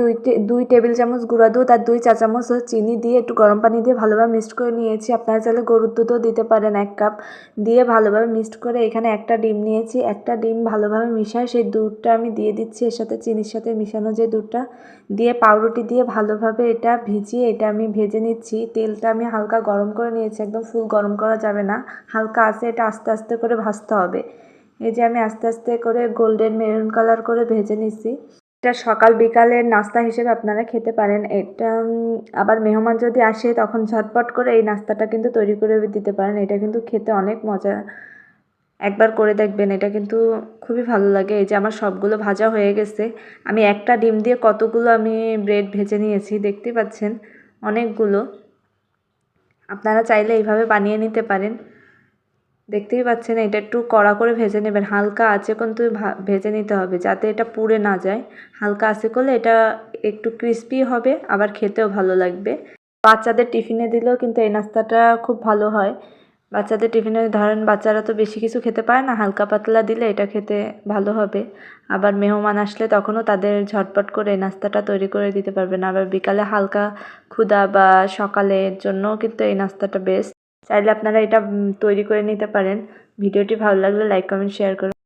দুই দুই টেবিল চামচ গুঁড়া দুধ আর দুই চা চামচ চিনি দিয়ে একটু গরম পানি দিয়ে ভালোভাবে মিক্সড করে নিয়েছি। আপনারা চাইলে গরুর দুধও দিতে পারেন এক কাপ দিয়ে ভালোভাবে মিক্সড করে এখানে একটা ডিম নিয়েছি। একটা ডিম ভালোভাবে মিশায়, সেই দুধটা আমি দিয়ে দিচ্ছি এর সাথে চিনির সাথে মিশানো যে দুধটা। দিয়ে পাউরুটি দিয়ে ভালোভাবে এটা ভিজিয়ে এটা আমি ভেজে নিচ্ছি। তেলটা আমি হালকা গরম করে নিয়েছি, একদম ফুল গরম করা যাবে না। হালকা আছে, এটা আস্তে আস্তে করে ভাজতে হবে। এই যে আমি আস্তে আস্তে করে গোল্ডেন মেরুন কালার করে ভেজে নিচ্ছি। এটা সকাল বিকালের নাস্তা হিসেবে আপনারা খেতে পারেন। এটা আবার মেহমান যদি আসে, তখন ঝটপট করে এই নাস্তাটা কিন্তু তৈরি করে দিতে পারেন। এটা কিন্তু খেতে অনেক মজা। একবার করে দেখবেন, এটা কিন্তু খুবই ভালো লাগে। এই যে আমার সবগুলো ভাজা হয়ে গেছে। আমি একটা ডিম দিয়ে কতগুলো আমি ব্রেড ভেজে নিয়েছি, দেখতে পাচ্ছেন? অনেকগুলো। আপনারা চাইলে এইভাবে বানিয়ে নিতে পারেন। দেখতেই পাচ্ছেন, এটা একটু কড়া করে ভেজে নেবেন। হালকা আছে কিন্তু ভেজে নিতে হবে যাতে এটা পুড়ে না যায়। হালকা আছে করলে এটা একটু ক্রিস্পি হবে, আবার খেতেও ভালো লাগবে। বাচ্চাদের টিফিনে দিলেও কিন্তু এই নাস্তাটা খুব ভালো হয়। বাচ্চাদের টিফিনে, ধরেন বাচ্চারা তো বেশি কিছু খেতে পারে না, হালকা পাতলা দিলে এটা খেতে ভালো হবে। আবার মেহমান আসলে তখনও তাদের ঝটপট করে এই নাস্তাটা তৈরি করে দিতে পারবেন। আবার বিকালে হালকা ক্ষুধা বা সকালের জন্যও কিন্তু এই নাস্তাটা বেস্ট চাইলে আপনারা এটা তৈরি করে নিতে পারেন। ভিডিওটি ভালো লাগলে লাইক কমেন্ট শেয়ার করুন।